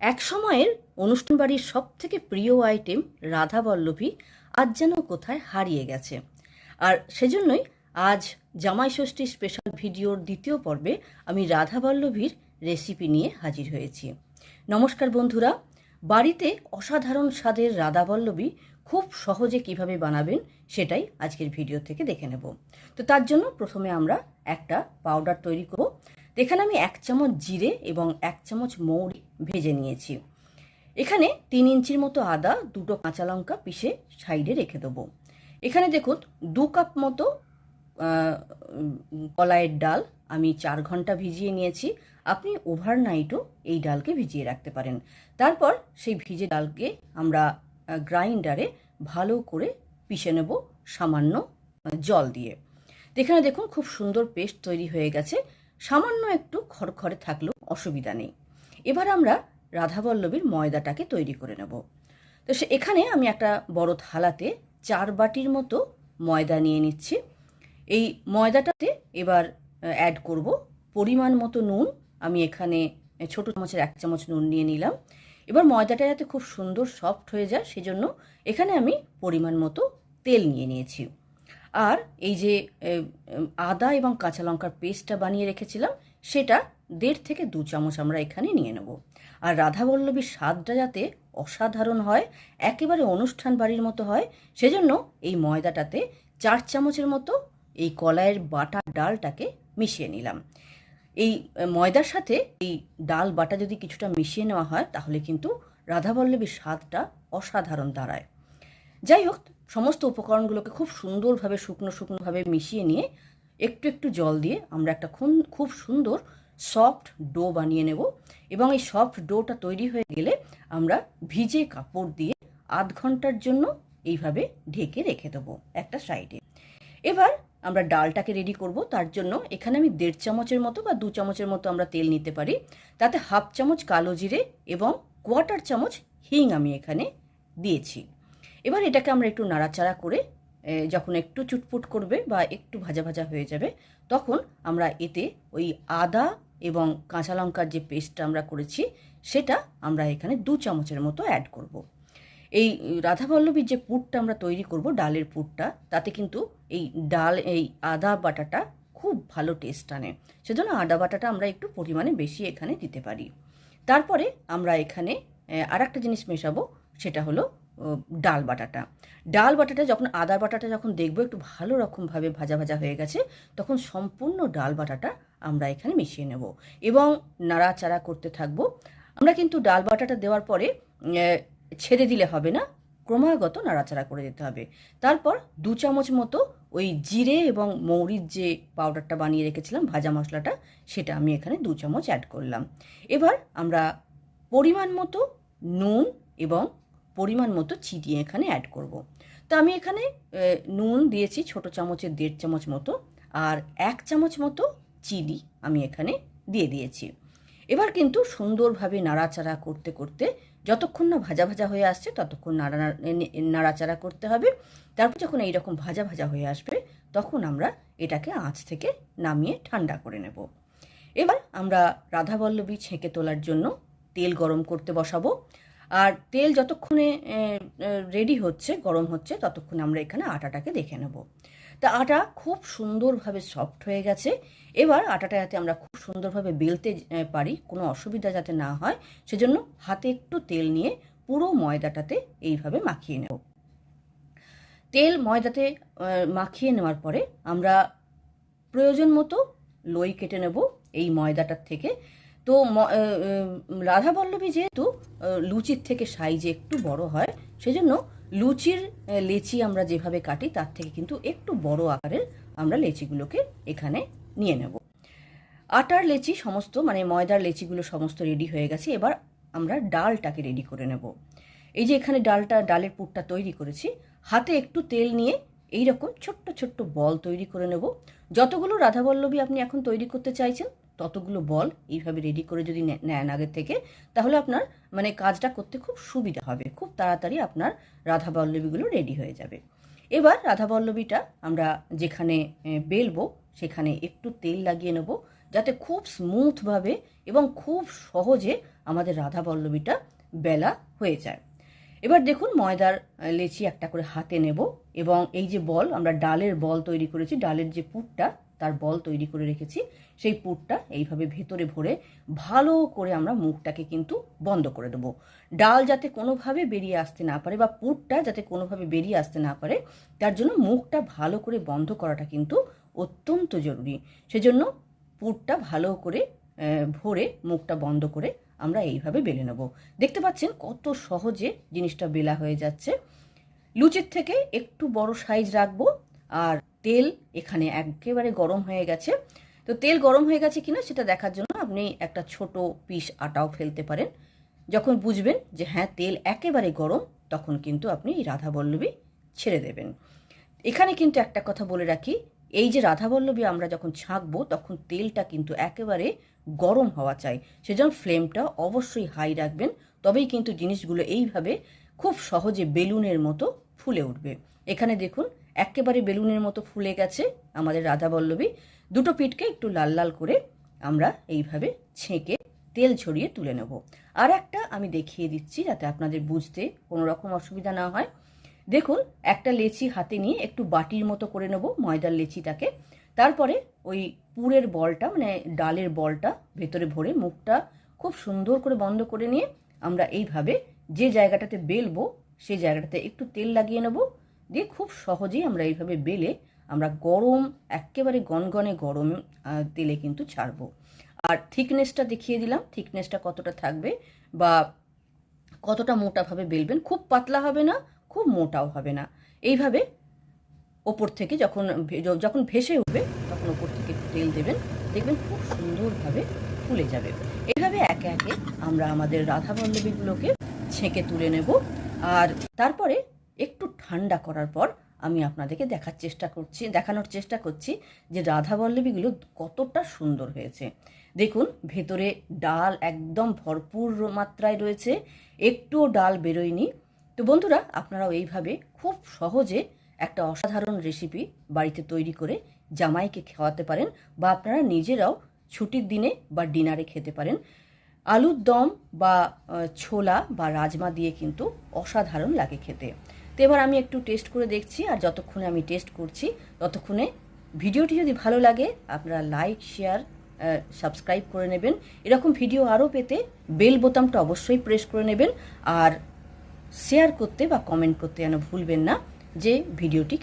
এক সময়ের অনুষ্ঠান বাড়ির সব থেকে প্রিয় আইটেম রাধা বল্লভী আজ যেন কোথায় হারিয়ে গেছে। আর সেজন্যই আজ জামাই ষষ্ঠী স্পেশাল ভিডিওর দ্বিতীয় পর্বে আমি রাধা বল্লভীর রেসিপি নিয়ে হাজির হয়েছি। নমস্কার বন্ধুরা, বাড়িতে অসাধারণ স্বাদের রাধা বল্লভী খুব সহজে কীভাবে বানাবেন সেটাই আজকের ভিডিও থেকে দেখে নেব। তো তার জন্য প্রথমে আমরা একটা পাউডার তৈরি করব। এখানে আমি এক চামচ জিরে এবং এক চামচ মৌরি ভেজে নিয়েছি। এখানে তিন ইঞ্চির মতো আদা, দুটো কাঁচা লঙ্কা পিষে সাইডে রেখে দেবো। এখানে দেখুন, দু কাপ মতো কলাইয়ের ডাল আমি চার ঘণ্টা ভিজিয়ে নিয়েছি। আপনি ওভারনাইটও এই ডালকে ভিজিয়ে রাখতে পারেন। তারপর সেই ভিজে ডালকে আমরা গ্রাইন্ডারে ভালো করে পিষে নেব সামান্য জল দিয়ে। এখানে দেখুন, খুব সুন্দর পেস্ট তৈরি হয়ে গেছে। সামান্য একটু খড়খড়ে থাকলেও অসুবিধা নেই। এবার আমরা রাধাবল্লভীর ময়দাটাকে তৈরি করে নেব। তো সে এখানে আমি একটা বড় থালাতে চার বাটির মতো ময়দা নিয়ে নিচ্ছি। এই ময়দাটাতে এবার অ্যাড করব পরিমাণ মতো নুন। আমি এখানে ছোট চামচের এক চামচ নুন নিয়ে নিলাম। এবার ময়দাটা যাতে খুব সুন্দর সফট হয়ে যায়, সেজন্য এখানে আমি পরিমাণ মতো তেল নিয়ে নিয়েছি। আর এই যে আদা এবং কাঁচা লঙ্কার পেস্টটা বানিয়ে রেখেছিলাম, সেটা দেড় থেকে দু চামচ আমরা এখানে নিয়ে নেব। আর রাধাবল্লভীর স্বাদটা যাতে অসাধারণ হয়, একেবারে অনুষ্ঠান বাড়ির মতো হয়, সেজন্য এই ময়দাটাতে চার চামচের মতো এই কলাইয়ের বাটা ডালটাকে মিশিয়ে নিলাম। এই ময়দার সাথে এই ডাল বাটা যদি কিছুটা মিশিয়ে নেওয়া হয়, তাহলে কিন্তু রাধাবল্লভীর স্বাদটা অসাধারণ দাঁড়ায়। যাই হোক সমস্ত উপকরণগুলোকে খুব সুন্দরভাবে শুকনো শুকনোভাবে মিশিয়ে নিয়ে একটু একটু জল দিয়ে আমরা একটা খুন, খুব সুন্দর সফট ডো বানিয়ে নেব। এবং এই সফট ডোটা তৈরি হয়ে গেলে আমরা ভিজে কাপড় দিয়ে আধ ঘণ্টার জন্য এইভাবে ঢেকে রেখে দেবো একটা সাইডে। এবার আমরা ডালটাকে রেডি করব। তার জন্য এখানে আমি দেড় চামচের মতো বা দু চামচের মতো আমরা তেল নিতে পারি। তাতে হাফ চামচ কালো জিরে এবং কোয়ার্টার চামচ হিং আমি এখানে দিয়েছি। এবার এটাকে আমরা একটু নাড়াচাড়া করে যখন একটু চুটপুট করবে বা একটু ভাজা ভাজা হয়ে যাবে, তখন আমরা এতে ওই আদা এবং কাঁচা লঙ্কার যে পেস্টটা আমরা করেছি, সেটা আমরা এখানে দু চামচের মতো অ্যাড করব। এই রাধাবল্লভীর যে পুরটা আমরা তৈরি করব, ডালের পুরটা, তাতে কিন্তু এই ডাল, এই আদা বাটাটা খুব ভালো টেস্ট আনে সেজন্য আদা বাটাটা আমরা একটু পরিমাণে বেশি এখানে দিতে পারি তারপরে আমরা এখানে আর একটা জিনিস মেশাবো, সেটা হলো ডাল বাটাটা। ডাল বাটাটা যখন আদা বাটাটা যখন দেখব, একটু ভালো রকমভাবে ভাজা ভাজা হয়ে গেছে, তখন সম্পূর্ণ ডাল বাটাটা আমরা এখানে মিশিয়ে নেব এবং নাড়াচাড়া করতে থাকব। আমরা কিন্তু ডাল বাটাটা দেওয়ার পরে ছেড়ে দিলে হবে না, ক্রমাগত নাড়াচাড়া করে দিতে হবে। তারপর দু চামচ মতো ওই জিরে এবং মৌরির যে পাউডারটা বানিয়ে রেখেছিলাম, ভাজা মশলাটা, সেটা আমি এখানে দু চামচ অ্যাড করলাম। এবার আমরা পরিমাণ মতো নুন এবং পরিমাণ মতো চিনি এখানে অ্যাড করব। তো আমি এখানে নুন দিয়েছি ছোট চামচের দেড় চামচ মতো আর এক চামচ মতো চিনি আমি এখানে দিয়ে দিয়েছি। এবার কিন্তু সুন্দরভাবে নাড়াচাড়া করতে করতে যতক্ষণ না ভাজা ভাজা হয়ে আসছে ততক্ষণ নাড়া নাড়াচাড়া করতে হবে। তারপর যখন এইরকম ভাজা ভাজা হয়ে আসবে তখন আমরা এটাকে আঁচ থেকে নামিয়ে ঠান্ডা করে নেব। এবার আমরা রাধাবল্লভী ছেঁকে তোলার জন্য তেল গরম করতে বসাবো। আর তেল যতক্ষণে রেডি হচ্ছে, গরম হচ্ছে, ততক্ষণে আমরা এখানে আটাটাকে দেখে নেব। তা আটা খুব সুন্দরভাবে সফট হয়ে গেছে। এবার আটাটা যাতে আমরা খুব সুন্দরভাবে বেলতে পারি, কোনো অসুবিধা যাতে না হয়, সেজন্য হাতে একটু তেল নিয়ে পুরো ময়দাটাতে এইভাবে মাখিয়ে নেব। তেল ময়দাতে মাখিয়ে নেওয়ার পরে আমরা প্রয়োজন মতো লই কেটে নেব এই ময়দাটার থেকে। তো উম, রাধাবল্লভী যেহেতু লুচির থেকে সাইজে একটু বড় হয় সেজন্য লুচির লেচি আমরা যেভাবে কাটি তার থেকে কিন্তু একটু বড় আকারের আমরা লেচিগুলোকে এখানে নিয়ে নেব। আটার লেচি সমস্ত মানে ময়দার লেচিগুলো সমস্ত রেডি হয়ে গেছে এবার আমরা ডালটাকে রেডি করে নেব। এই যে এখানে ডালটা ডালের পুরটা তৈরি করেছি হাতে একটু তেল নিয়ে এই রকম ছোট্ট ছোট্ট বল তৈরি করে নেব। যতগুলো রাধাবল্লভী আপনি এখন তৈরি করতে চাইছেন ততগুলো বল এইভাবে রেডি করে যদি নেন আগের থেকে, তাহলে আপনার মানে কাজটা করতে খুব সুবিধা হবে। খুব তাড়াতাড়ি আপনার রাধাবল্লভীগুলো রেডি হয়ে যাবে। এবার রাধাবল্লভীটা আমরা যেখানে বেলবো, সেখানে একটু তেল লাগিয়ে নেব, যাতে খুব স্মুথভাবে এবং খুব সহজে আমাদের রাধা বল্লবীটা বেলা হয়ে যায়। এবার দেখুন ময়দার লেচি একটা করে হাতে নেব এবং এই যে বল, আমরা ডালের বল তৈরি করেছি, ডালের যে পুরটা তার বল তৈরি করে রেখেছি, সেই পুরটা এইভাবে ভেতরে ভরে ভালো করে আমরা মুখটাকে কিন্তু বন্ধ করে দেবো। ডাল যাতে কোনোভাবে বেরিয়ে আসতে না পারে বা পুরটা যাতে কোনোভাবে বেরিয়ে আসতে না পারে, তার জন্য মুখটা ভালো করে বন্ধ করাটা কিন্তু অত্যন্ত জরুরি। সেজন্য পুরটা ভালো করে ভরে মুখটা বন্ধ করে আমরা এইভাবে বেলে নেব। দেখতে পাচ্ছেন কত সহজে জিনিসটা বেলা হয়ে যাচ্ছে। লুচির থেকে একটু বড় সাইজ রাখব আর তেল এখানে একেবারে গরম হয়ে গেছে। তো তেল গরম হয়ে গেছে কিনা সেটা দেখার জন্য আপনি একটা ছোট পিস আটাও ফেলতে পারেন। যখন বুঝবেন যে হ্যাঁ তেল একেবারে গরম, তখন কিন্তু আপনি এই রাধাবল্লভী ছেড়ে দেবেন। এখানে কিন্তু একটা কথা বলে রাখি, এই যে রাধাবল্লবী আমরা যখন ছাঁকবো, তখন তেলটা কিন্তু একেবারে গরম হওয়া চাই। সেজন্য ফ্লেমটা অবশ্যই হাই রাখবেন, তবেই কিন্তু জিনিসগুলো এইভাবে খুব সহজে বেলুনের মতো ফুলে উঠবে। এখানে দেখুন একেবারে বেলুনের মতো ফুলে গেছে আমাদের রাধাবল্লভী। দুটো পিঠকে একটু লাল লাল করে আমরা এইভাবে ছেঁকে তেল ছড়িয়ে তুলে নেব। আর একটা আমি দেখিয়ে দিচ্ছি যাতে আপনাদের বুঝতে কোনো রকম অসুবিধা না হয়। দেখুন, একটা লেচি হাতে নিয়ে একটু বাটির মতো করে নেব ময়দার লেচিটাকে। তারপরে ওই পুরের বলটা মানে ডালের বলটা ভেতরে ভরে মুখটা খুব সুন্দর করে বন্ধ করে নিয়ে আমরা এইভাবে যে জায়গাটাতে বেলবো সেই জায়গাটাতে একটু তেল লাগিয়ে নেব। দিয়ে খুব সহজেই আমরা এইভাবে বেলে আমরা গরম, একেবারে গনগনে গরম তেলে কিন্তু ছাড়বো। আর থিকনেসটা দেখিয়ে দিলাম, থিকনেসটা কতটা থাকবে বা কতটা মোটাভাবে বেলবেন, খুব পাতলা হবে না, খুব মোটাও হবে না। এইভাবে ওপর থেকে যখন যখন ভেসে উঠবে, তখন ওপর থেকে তেল দেবেন, দেখবেন খুব সুন্দরভাবে ফুলে যাবে। এইভাবে একে একে আমরা আমাদের রাধা বল্লবীগুলোকে ছেঁকে তুলে নেব। আর তারপরে একটু ঠান্ডা করার পর আমি আপনাদেরকে দেখার চেষ্টা করছি, দেখানোর চেষ্টা করছি যে রাধা বল্লবীগুলো কতটা সুন্দর হয়েছে। দেখুন, ভেতরে ডাল একদম ভরপুর মাত্রায় রয়েছে, একটুও ডাল বেরোয়নি। তো বন্ধুরা, আপনারাও এইভাবে খুব সহজে একটা অসাধারণ রেসিপি বাড়িতে তৈরি করে জামাইকে খাওয়াতে পারেন বা আপনারা নিজেরাও ছুটির দিনে বা ডিনারে খেতে পারেন। আলুর দম বা ছোলা বা রাজমা দিয়ে কিন্তু অসাধারণ লাগে খেতে। তো এবার আমি একটু টেস্ট করে দেখছি আর যতক্ষণে আমি টেস্ট করছি, ততক্ষণে ভিডিওটি যদি ভালো লাগে, আপনারা লাইক শেয়ার সাবস্ক্রাইব করে নেবেন। এরকম ভিডিও আরও পেতে বেল বোতামটা অবশ্যই প্রেস করে নেবেন আর শেয়ার করতে বা কমেন্ট করতে যেন ভুলবেন না যে ভিডিওটি